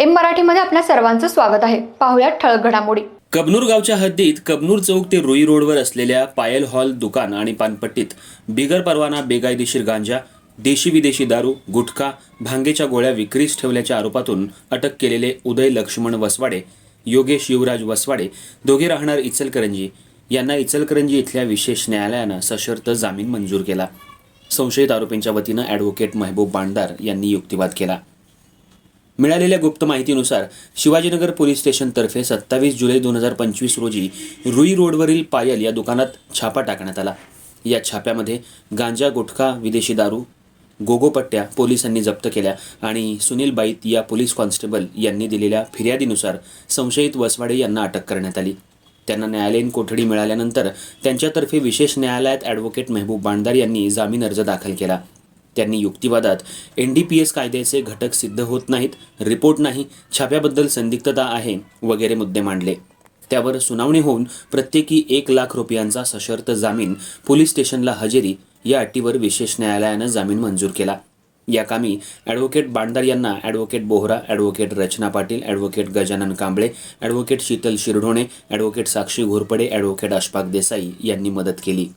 M मराठीमध्ये आपल्या सर्वांचं स्वागत आहे. पाहुयात ठळक घडामोडी. कबनूर गावच्या हद्दीत कबनूर चौक ते रुई रोडवर असलेल्या पायल हॉल दुकान आणि पानपट्टीत बिगर परवाना बेकायदेशीर गांजा देशी विदेशी दारू गुटखा भांगेच्या गोळ्या विक्रीस ठेवल्याच्या आरोपातून अटक केलेले उदय लक्ष्मण वसवाडे योगेश युवराज वसवाडे दोघे राहणार इचलकरंजी. यांना इचलकरंजी इथल्या विशेष न्यायालयानं सशर्त जामीन मंजूर केला. संशयित आरोपींच्या वतीनं ॲडव्होकेट महबूब बांडदार यांनी युक्तिवाद केला. मिळालेल्या गुप्त माहितीनुसार शिवाजीनगर पोलीस स्टेशनतर्फे सत्तावीस जुलै दोन हजार पंचवीस रोजी रुई रोडवरील पायल या दुकानात छापा टाकण्यात आला. या छाप्यामध्ये गांजा गुटखा विदेशी दारू गोगोपट्ट्या पोलिसांनी जप्त केल्या आणि सुनील बाईत या पोलीस कॉन्स्टेबल यांनी दिलेल्या फिर्यादीनुसार संशयित वसवाडे यांना अटक करण्यात आली. त्यांना न्यायालयीन कोठडी मिळाल्यानंतर त्यांच्यातर्फे विशेष न्यायालयात ॲडव्होकेट मेहबूब बांडदार यांनी जामीन अर्ज दाखल केला. त्यांनी युक्तिवादात एन डी पी एस कायद्याचे घटक सिद्ध होत नाहीत रिपोर्ट नाही छाप्याबद्दल संदिग्धता आहे वगैरे मुद्दे मांडले. त्यावर सुनावणी होऊन प्रत्येकी एक लाख रुपयांचा सशर्त जामीन पोलीस स्टेशनला हजेरी या अटीवर विशेष न्यायालयानं जामीन मंजूर केला. या कामी ॲडव्होकेट बांडदार यांना advocate Bohra advocate Rachana Patil advocate Gajanan Kamble advocate Sheetal Shirdhone advocate Sakshi Ghorpade advocate Ashfaq Desai यांनी मदत केली.